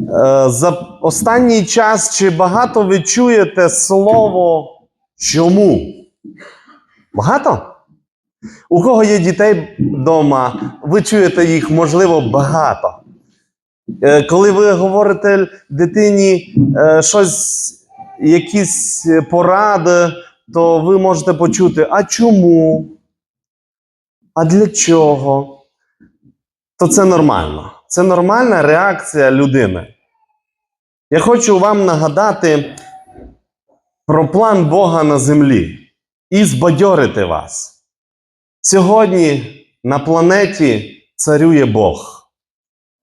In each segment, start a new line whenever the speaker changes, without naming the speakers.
Е, За останній час чи багато ви чуєте слово чому? Багато? У кого є дітей вдома, ви чуєте їх, можливо, багато. Е, Коли ви говорите дитині е, щось, якісь поради, то ви можете почути, а чому? А для чого? То це нормально. Це нормальна реакція людини. Я хочу вам нагадати про план Бога на землі і збадьорити вас. Сьогодні на планеті царює Бог.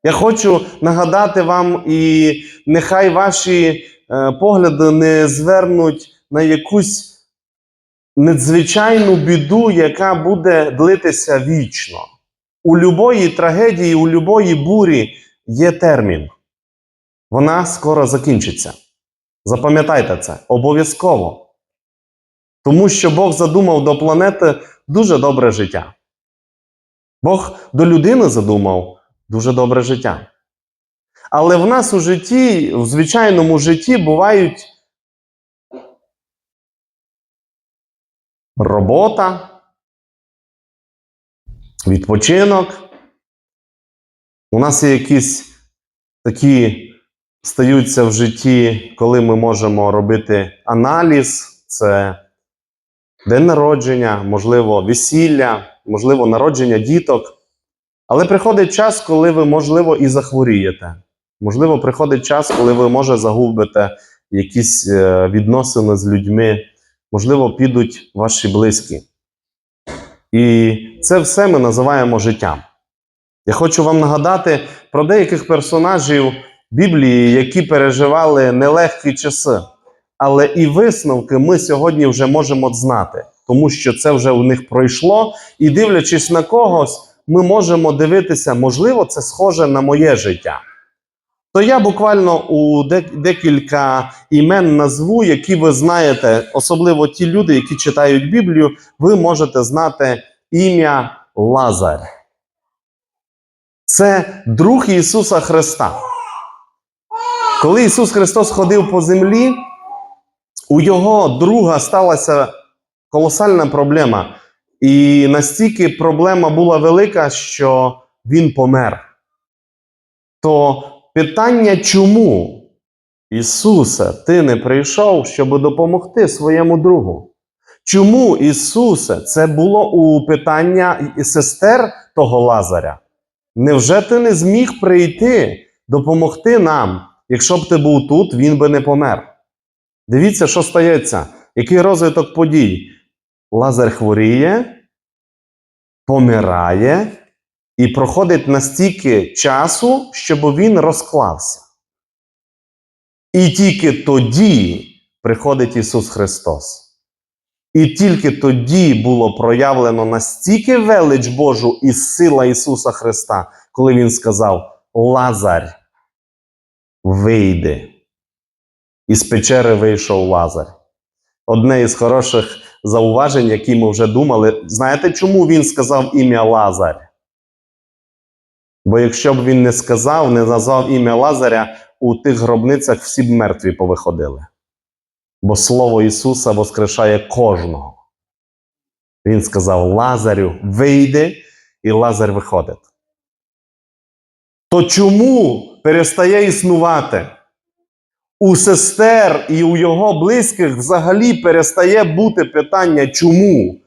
Я хочу нагадати вам, і нехай ваші е, погляди не звернуть на якусь надзвичайну біду, яка буде длитися вічно. У любої трагедії, у любої бурі є термін. Вона скоро закінчиться. Запам'ятайте це обов'язково. Тому що Бог задумав до планети дуже добре життя. Бог до людини задумав дуже добре життя. Але в нас у житті, в звичайному житті, бувають робота, відпочинок. У нас є якісь такі стаються в житті, коли ми можемо робити аналіз, це день народження, можливо, весілля, можливо, народження діток. Але приходить час, коли ви, можливо, і захворієте. Можливо, приходить час, коли ви, може, загубите якісь е, відносини з людьми, можливо, підуть ваші близькі. І це все ми називаємо життям. Я хочу вам нагадати про деяких персонажів Біблії, які переживали нелегкі часи. Але і висновки ми сьогодні вже можемо знати, тому що це вже у них пройшло, і дивлячись на когось, ми можемо дивитися, можливо, це схоже на моє життя. То я буквально у декілька імен назву, які ви знаєте, особливо ті люди, які читають Біблію, ви можете знати ім'я Лазар. Це друг Ісуса Христа. Коли Ісус Христос ходив по землі, у його друга сталася колосальна проблема. І настільки проблема була велика, що він помер. То питання, чому Ісусе, ти не прийшов, щоб допомогти своєму другу? Чому Ісусе, це було у питання сестер того Лазаря? Невже ти не зміг прийти, допомогти нам? Якщо б ти був тут, він би не помер. Дивіться, що стається, який розвиток подій. Лазар хворіє, помирає і проходить настільки часу, щоб він розклався. І тільки тоді приходить Ісус Христос. І тільки тоді було проявлено настільки велич Божу і сила Ісуса Христа, коли Він сказав: Лазар, вийди. Із печери вийшов Лазар. Одне із хороших зауважень, які ми вже думали. Знаєте, чому він сказав ім'я Лазар? Бо якщо б він не сказав, не назвав ім'я Лазаря, у тих гробницях всі б мертві повиходили. Бо Слово Ісуса воскрешає кожного. Він сказав Лазарю, вийди, і Лазар виходить. То чому перестає існувати? У сестер і у його близьких взагалі перестає бути питання чому.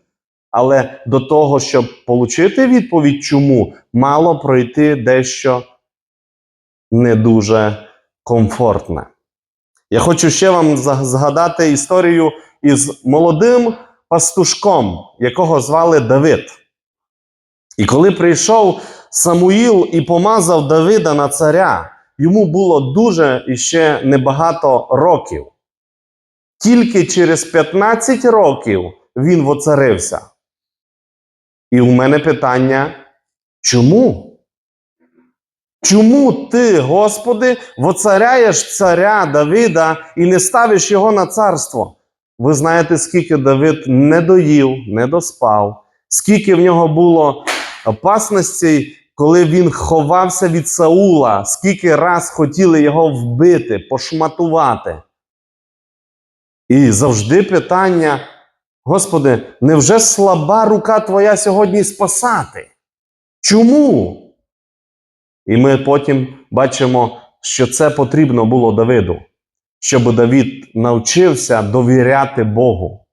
Але до того, щоб отримати відповідь чому, мало пройти дещо не дуже комфортне. Я хочу ще вам згадати історію із молодим пастушком, якого звали Давид. І коли прийшов Самуїл і помазав Давида на царя, йому було дуже іще небагато років. Тільки через 15 років він воцарився. І у мене питання: чому? Чому ти, Господи, воцаряєш царя Давида і не ставиш його на царство? Ви знаєте, скільки Давид не доїв, не доспав, скільки в нього було опасностей коли він ховався від Саула, скільки раз хотіли його вбити, пошматувати. І завжди питання: Господи, невже слаба рука Твоя сьогодні спасати? Чому? І ми потім бачимо, що це потрібно було Давиду, щоб Давид навчився довіряти Богу.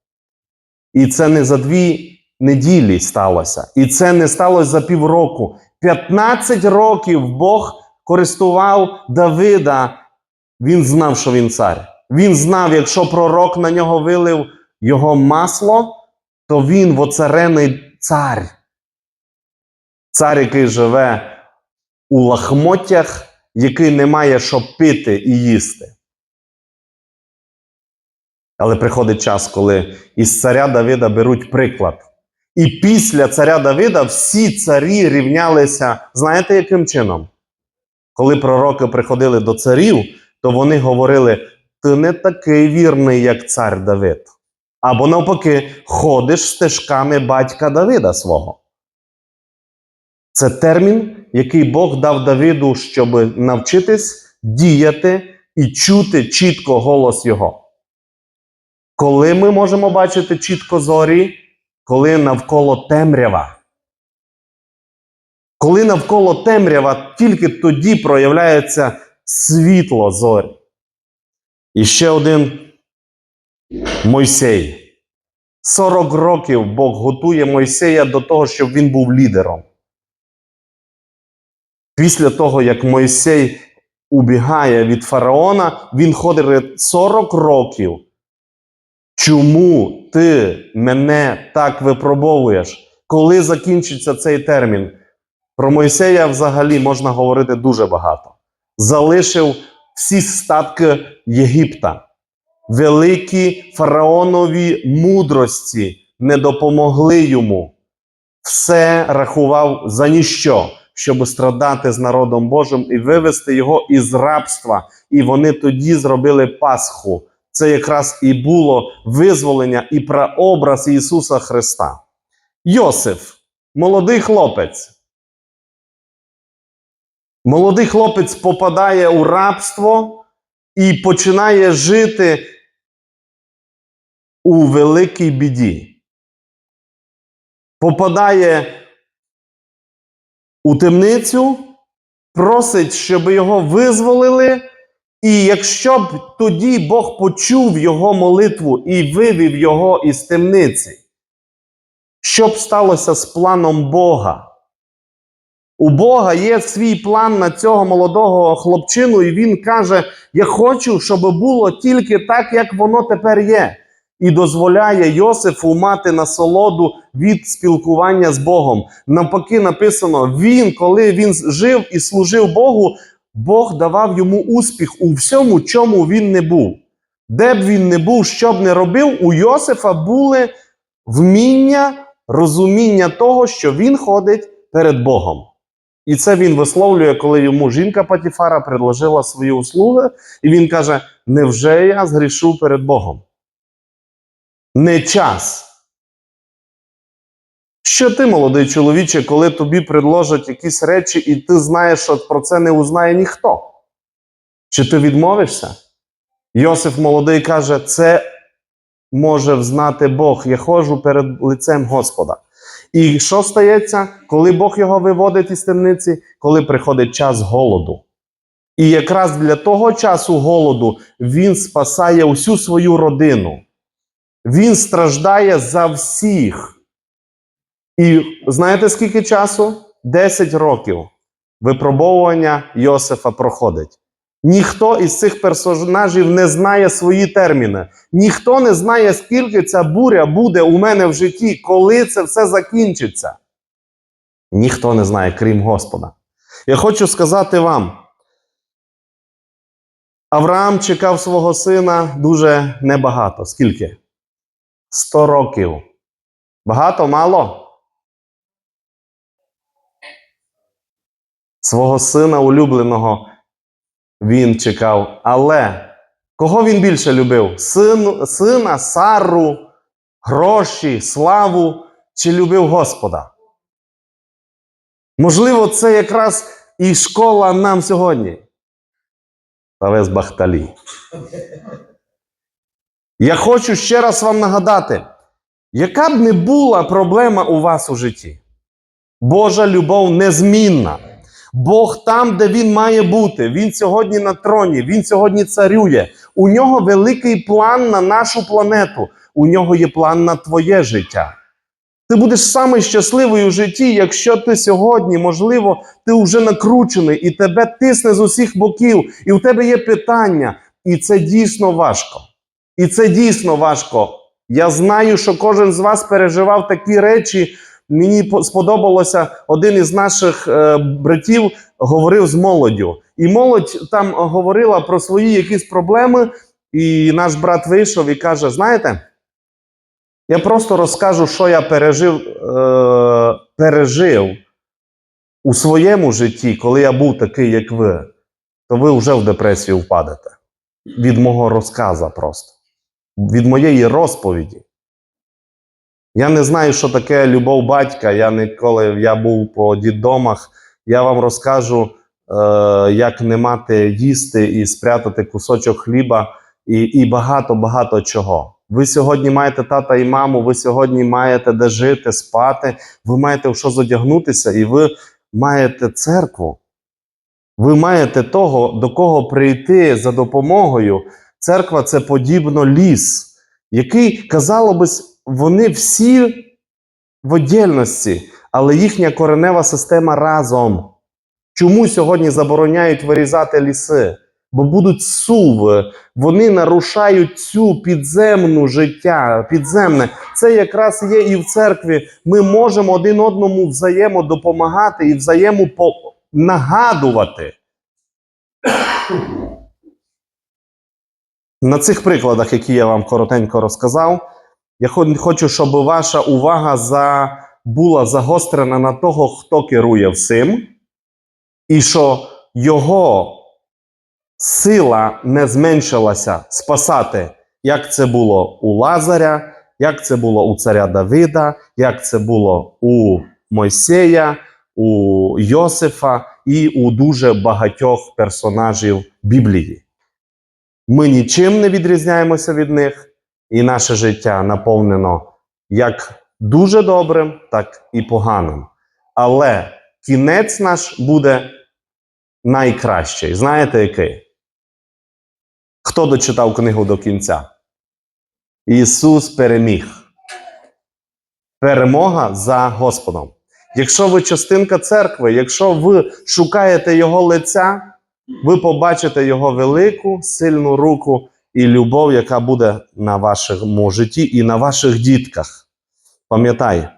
І це не за дві неділі сталося. І це не сталося за півроку. 15 років Бог користував Давида. Він знав, що він цар. Він знав, якщо пророк на нього вилив його масло, то він воцарений цар. Цар, який живе у лахмоттях, який не має що пити і їсти. Але приходить час, коли із царя Давида беруть приклад. І після царя Давида всі царі рівнялися, знаєте, яким чином? Коли пророки приходили до царів, то вони говорили: ти не такий вірний, як цар Давид. Або навпаки, ходиш стежками батька Давида свого. Це термін, який Бог дав Давиду, щоб навчитись діяти і чути чітко голос Його. Коли ми можемо бачити чітко зорі, коли навколо темрява. Коли навколо темрява, тільки тоді проявляється світло зорі. І ще один Мойсей. 40 років Бог готує Мойсея до того, щоб він був лідером. Після того, як Мойсей убігає від фараона, він ходить 40 років. Чому ти мене так випробовуєш? Коли закінчиться цей термін? Про Мойсея взагалі можна говорити дуже багато. Залишив всі статки Єгипта. Великі фараонові мудрості не допомогли йому. Все рахував за ніщо, щоб страдати з народом Божим і вивести його із рабства. І вони тоді зробили Пасху. Це якраз і було визволення і прообраз Ісуса Христа. Йосиф, молодий хлопець. Молодий хлопець попадає у рабство і починає жити у великій біді. Попадає у темницю, просить, щоб його визволили. І якщо б тоді Бог почув його молитву і вивів його із темниці, що б сталося з планом Бога? У Бога є свій план на цього молодого хлопчину, і він каже: Я хочу, щоб було тільки так, як воно тепер є. І дозволяє Йосифу мати насолоду від спілкування з Богом. Навпаки, написано: він, коли він жив і служив Богу, Бог давав йому успіх у всьому, чому він не був. Де б він не був, що б не робив, у Йосифа були вміння, розуміння того, що він ходить перед Богом. І це він висловлює, коли йому жінка Патіфара предложила свої услуги, і він каже: Невже я згрішу перед Богом? Не час. Що ти, молодий чоловіче, коли тобі предложать якісь речі, і ти знаєш, що про це не узнає ніхто? Чи ти відмовишся? Йосиф молодий каже: це може взнати Бог. Я ходжу перед лицем Господа. І що стається, коли Бог його виводить із темниці, коли приходить час голоду? І якраз для того часу голоду він спасає усю свою родину. Він страждає за всіх. І знаєте, скільки часу? 10 років випробовування Йосифа проходить. Ніхто із цих персонажів не знає свої терміни. Ніхто не знає, скільки ця буря буде у мене в житті, коли це все закінчиться. Ніхто не знає, крім Господа. Я хочу сказати вам: Авраам чекав свого сина дуже небагато. Скільки? 100 років. Багато, мало? Свого сина улюбленого він чекав. Але кого він більше любив? Син, сина, Сару, гроші, славу чи любив Господа? Можливо, це якраз і школа нам сьогодні. Тавес Бахталі. Я хочу ще раз вам нагадати, яка б не була проблема у вас у житті, Божа любов незмінна. Бог там, де він має бути. Він сьогодні на троні, він сьогодні царює. У нього великий план на нашу планету. У нього є план на твоє життя. Ти будеш самий щасливий у житті, якщо ти сьогодні, можливо, ти вже накручений і тебе тисне з усіх боків, і у тебе є питання. І це дійсно важко. І це дійсно важко. Я знаю, що кожен з вас переживав такі речі. Мені сподобалося один із наших е, братів говорив з молоддю. І молодь там говорила про свої якісь проблеми. І наш брат вийшов і каже: знаєте, я просто розкажу, що я пережив, е, пережив у своєму житті, коли я був такий, як ви, то ви вже в депресію впадете. Від мого розказа просто, від моєї розповіді. Я не знаю, що таке любов батька. Я ніколи я був по дідомах. Я вам розкажу, е, як не мати їсти і спрятати кусочок хліба, і, і багато багато чого. Ви сьогодні маєте тата і маму, ви сьогодні маєте де жити, спати, ви маєте в що задягнутися, і ви маєте церкву. Ви маєте того, до кого прийти за допомогою. Церква це подібно ліс, який, казало би, вони всі в отдільності, але їхня коренева система разом. Чому сьогодні забороняють вирізати ліси? Бо будуть суви, вони нарушають цю підземну життя, підземне. Це якраз є і в церкві. Ми можемо один одному взаємодопомагати і взаємонагадувати. На цих прикладах, які я вам коротенько розказав, я хочу, щоб ваша увага за, була загострена на того, хто керує всім, і що його сила не зменшилася спасати, як це було у Лазаря, як це було у царя Давида, як це було у Мойсея, у Йосифа і у дуже багатьох персонажів Біблії. Ми нічим не відрізняємося від них, і наше життя наповнено як дуже добрим, так і поганим. Але кінець наш буде найкращий. Знаєте який? Хто дочитав книгу до кінця? Ісус переміг. Перемога за Господом. Якщо ви частинка церкви, якщо ви шукаєте Його лиця, ви побачите Його велику, сильну руку і любов, яка буде на вашому житті і на ваших дітках. Пам'ятай,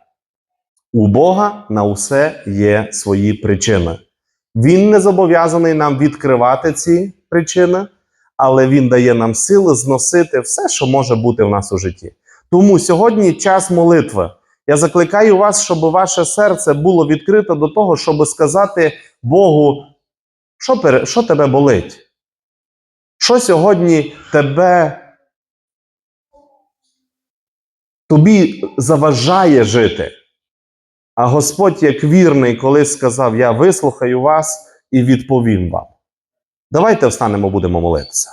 у Бога на усе є свої причини. Він не зобов'язаний нам відкривати ці причини, але Він дає нам сили зносити все, що може бути в нас у житті. Тому сьогодні час молитви. Я закликаю вас, щоб ваше серце було відкрите до того, щоб сказати Богу, що, що тебе болить? Що сьогодні тебе тобі заважає жити? А Господь, як вірний, колись сказав: Я вислухаю вас і відповім вам. Давайте встанемо, будемо молитися.